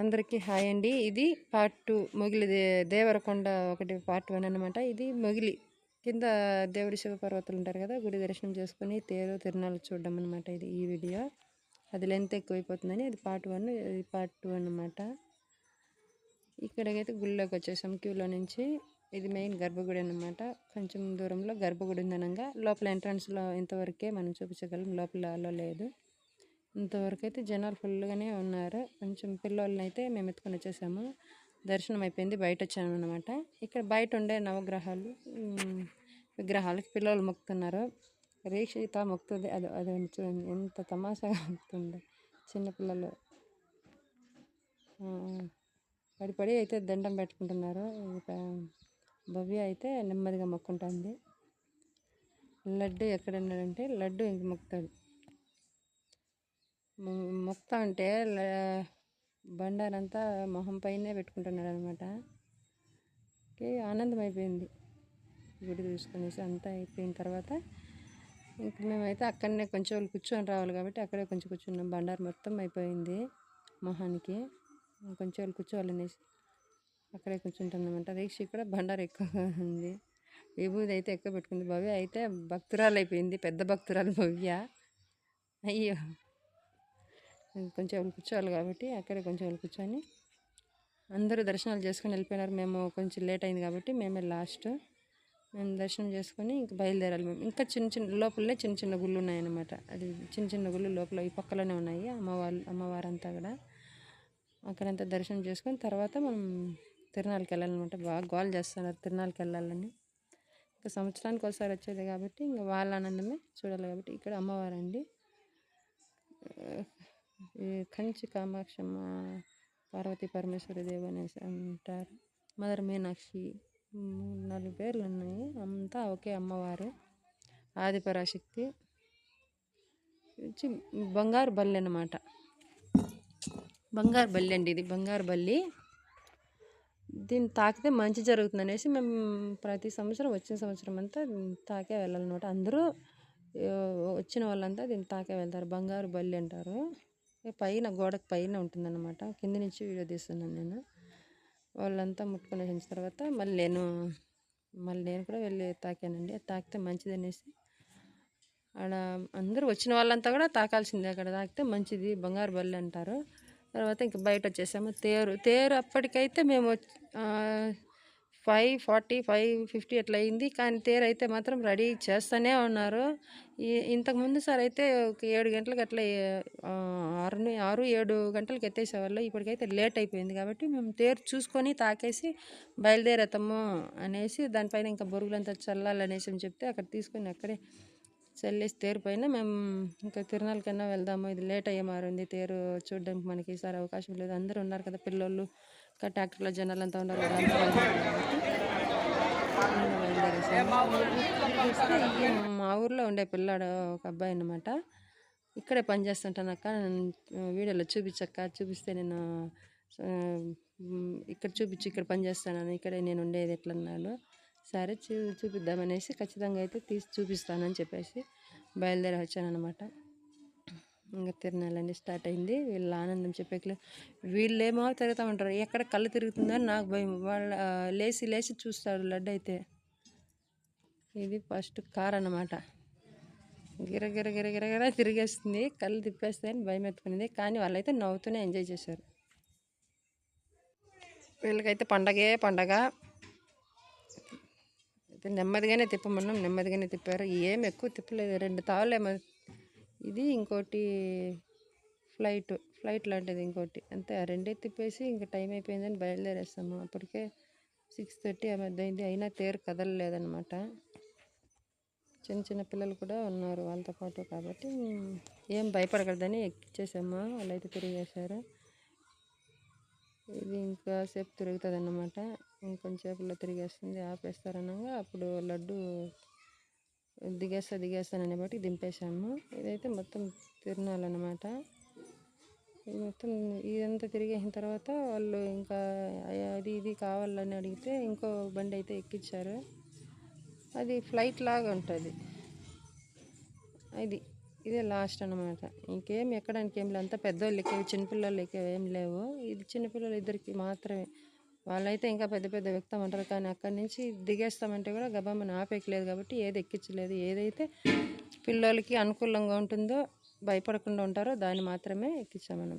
అందరికీ హాయ్ అండి. ఇది పార్ట్ టూ మొగిలి దేవరకొండ ఒకటి పార్ట్ వన్ అనమాట ఇది మొగిలి కింద దేవుడి శివపర్వతాలు ఉంటారు కదా గుడి దర్శనం చేసుకుని తేరు తిరునాలు చూడడం అనమాట ఇది ఈ వీడియో. అది లెంత్ ఎక్కువైపోతుందని అది పార్ట్ వన్ ఇది పార్ట్ టూ అనమాట ఇక్కడికైతే గుళ్ళోకి వచ్చేసాం క్యూలో నుంచి. ఇది మెయిన్ గర్భగుడి అనమాట కొంచెం దూరంలో గర్భగుడి ఉందనగా. లోపల ఎంట్రన్స్లో ఇంతవరకే మనం చూపించగలం లోపల అలో లేదు. ఇంతవరకు అయితే జనాలు ఫుల్గానే ఉన్నారు. కొంచెం పిల్లోళ్ళని అయితే మేము ఎత్తుకొని వచ్చేసాము. దర్శనం అయిపోయింది. బయట వచ్చాము అనమాట ఇక్కడ బయట ఉండే నవగ్రహాలు విగ్రహాలకి పిల్లలు మొక్కుతున్నారు. రీక్షిత మొక్కుతుంది. అది అది చూడండి ఎంత తమాషాగా మొక్కుతుందో చిన్నపిల్లలు పడి పడి అయితే దండం పెట్టుకుంటున్నారు. ఇక భవ్య అయితే నెమ్మదిగా మొక్కుంటుంది. లడ్డు ఎక్కడ ఉన్నాడంటే లడ్డు ఇంక మొక్కుతాడు. మొక్తా ఉంటే బండారంతా మొహం పైనే పెట్టుకుంటున్నాడు అనమాట ఆనందం అయిపోయింది గుడి చూసుకునేసి అంతా అయిపోయిన తర్వాత ఇంక మేమైతే అక్కడనే కొంచెం వాళ్ళు కూర్చొని రావాలి కాబట్టి అక్కడే కొంచెం కూర్చున్నాం. బండారు మొత్తం అయిపోయింది మొహానికి. కొంచెం వాళ్ళు కూర్చోవాలనేసి అక్కడే కూర్చుంటున్నామంట. రీక్ష కూడా బండారు ఎక్కువగా ఉంది. విభూది అయితే ఎక్కువ పెట్టుకుంది. భవ్య అయితే భక్తురాలు అయిపోయింది పెద్ద భక్తురాలు భవ్య. అయ్యో. కొంచెం వాళ్ళు కూర్చోవాలి కాబట్టి అక్కడే కొంచెం వాళ్ళు కూర్చొని అందరూ దర్శనాలు చేసుకొని వెళ్ళిపోయినారు. మేము కొంచెం లేట్ అయింది కాబట్టి మేమే లాస్ట్ మేము దర్శనం చేసుకొని ఇంక బయలుదేరాలి మేము. ఇంకా చిన్న చిన్న లోపలనే చిన్న చిన్న గుళ్ళు ఉన్నాయన్నమాట. అది చిన్న చిన్న గుళ్ళు లోపల ఈ పక్కలోనే ఉన్నాయి. అమ్మవారు అమ్మవారంతా కూడా అక్కడంతా దర్శనం చేసుకొని తర్వాత మనం తిరునాళ్ళకి వెళ్ళాలన్నమాట. బాగా గోల్ చేస్తున్నారు తిరునాళ్ళకి వెళ్ళాలని. ఇంకా సంవత్సరానికి ఒకసారి వచ్చేది కాబట్టి ఇంకా వాళ్ళ ఆనందమే చూడాలి కాబట్టి ఇక్కడ అమ్మవారండి. ఈ కంచి కామాక్షమ్మ పార్వతీ పరమేశ్వరి దేవి అనేసి అంటారు. మదర్ మీనాక్షి మూడు నాలుగు పేర్లు ఉన్నాయి. అంతా ఒకే అమ్మవారు. ఆదిపరాశక్తి వచ్చి బంగారు బల్లి అన్నమాట. బంగారు బల్లి అండి ఇది బంగారు బల్లి. దీన్ని తాకితే మంచి జరుగుతుంది అనేసి మేము ప్రతి సంవత్సరం వచ్చిన సంవత్సరం అంతా తాకే వెళ్ళాలన్నమాట. అందరూ వచ్చిన వాళ్ళంతా దీన్ని తాకే వెళ్తారు. బంగారు బల్లి అంటారు. పైన గోడకు పైన ఉంటుందన్నమాట. కింద నుంచి వీడియో తీస్తున్నాను నేను. వాళ్ళంతా ముట్టుకునేసిన వచ్చిన తర్వాత మళ్ళీ నేను మళ్ళీ నేను కూడా వెళ్ళి తాకానండి. తాకితే మంచిది అనేసి ఆడ అందరూ వచ్చిన వాళ్ళంతా కూడా తాకాల్సిందే అక్కడ. తాకితే మంచిది బంగారు బల్లి అంటారు. తర్వాత ఇంక బయట వచ్చేసాము. తేరు తేరు అప్పటికైతే మేము ఫైవ్ ఫార్టీ ఫైవ్ ఫిఫ్టీ అట్లా అయింది. కానీ తేరు అయితే మాత్రం రెడీ చేస్తూనే ఉన్నారు. ఈ ఇంతకుముందు సార్ అయితే ఒక ఏడు గంటలకు అట్లా ఆరు ఆరు ఏడు గంటలకు ఎత్తేసేవాళ్ళు. ఇప్పటికైతే లేట్ అయిపోయింది కాబట్టి మేము తేరు చూసుకొని తాకేసి బయలుదేరేతాము అనేసి దానిపైన ఇంకా బొరుగులంతా చల్లాలనేసి చెప్తే అక్కడ తీసుకొని అక్కడే చల్లేసి తేరు పైన మేము ఇంకా తిరునాళ్ళకైనా వెళ్దాము. ఇది లేట్ అయ్యే మారింది. తేరు చూడడానికి మనకి ఈసారి అవకాశం లేదు. అందరూ ఉన్నారు కదా పిల్లోళ్ళు. ఇంకా ట్రాక్టర్లో జనాలు అంతా ఉన్నారు మా ఊర్లో ఉండే పిల్లాడు ఒక అబ్బాయి అన్నమాట. ఇక్కడే పని అక్క. వీడియోలో చూపించక్క. చూపిస్తే నేను ఇక్కడ చూపించి ఇక్కడ పనిచేస్తానని ఇక్కడే నేను ఉండేది ఎట్లన్నాడు సరే చూ చూపిద్దామనేసి ఖచ్చితంగా అయితే తీసి చూపిస్తానని చెప్పేసి బయలుదేరి వచ్చానమాట ఇంకా తిరణాలన్నీ స్టార్ట్ అయింది. వీళ్ళ ఆనందం చెప్పేకి వీళ్ళేమో తిరుగుతూ ఉంటారు ఎక్కడ కళ్ళు తిరుగుతుందని నాకు భయం. వాళ్ళ లేచి లేచి చూస్తాడు లడ్డు అయితే. ఇది ఫస్ట్ కార్ అన్నమాట. గిర గిర గిర గిర గిర తిరిగేస్తుంది. కళ్ళు తిప్పేస్తే అని భయం ఎత్తుకునేది కానీ వాళ్ళైతే నవ్వుతూనే ఎంజాయ్ చేశారు. వీళ్ళకైతే పండగే పండగ. అయితే నెమ్మదిగానే తిప్పమన్నాం. నెమ్మదిగానే తిప్పారు. ఏం ఎక్కువ తిప్పలేదు. రెండు తావులేమో ఇది ఇంకోటి ఫ్లైట్ ఫ్లైట్ లాంటిది ఇంకోటి. అంతే ఆ రెండే తిప్పేసి ఇంకా టైం అయిపోయిందని బయలుదేరేస్తాము. అప్పటికే సిక్స్ థర్టీ ఆ మధ్య అయింది అయినా తేరు కదలలేదనమాట చిన్న చిన్న పిల్లలు కూడా ఉన్నారు వాళ్ళతో పాటు కాబట్టి ఏం భయపడకూడదని ఎక్కిచ్చేసాము. వాళ్ళైతే తిరిగేశారు. ఇది ఇంకా సేపు తిరుగుతుంది అన్నమాట ఇంకొంచెంసేపులో తిరిగేస్తుంది ఆపేస్తారనగా అప్పుడు లడ్డు దిగేస్తా దిగేస్తానని బట్టి దింపేశాము. ఇదైతే మొత్తం తిరణాలన్నమాట ఇది మొత్తం ఇదంతా తిరిగేసిన తర్వాత వాళ్ళు ఇంకా అయ్యా అది ఇది కావాలని అడిగితే ఇంకో బండి అయితే ఎక్కించారు అది ఫ్లైట్ లాగా ఉంటుంది. ఇది ఇదే లాస్ట్ అనమాట. ఇంకేం ఎక్కడానికి ఏం లేదు అంతా పెద్దోళ్ళు ఎక్కేవి చిన్నపిల్లలు ఎక్కేవి ఏం లేవు. ఇది చిన్నపిల్లలు ఇద్దరికి మాత్రమే. వాళ్ళైతే ఇంకా పెద్ద పెద్ద వ్యక్తం అంటారు కానీ అక్కడి నుంచి దిగేస్తామంటే కూడా గబామని ఆపేయలేదు కాబట్టి ఏది ఎక్కించలేదు. ఏదైతే పిల్లలకి అనుకూలంగా ఉంటుందో భయపడకుండా ఉంటారో దాన్ని మాత్రమే ఎక్కించామన్నమాట.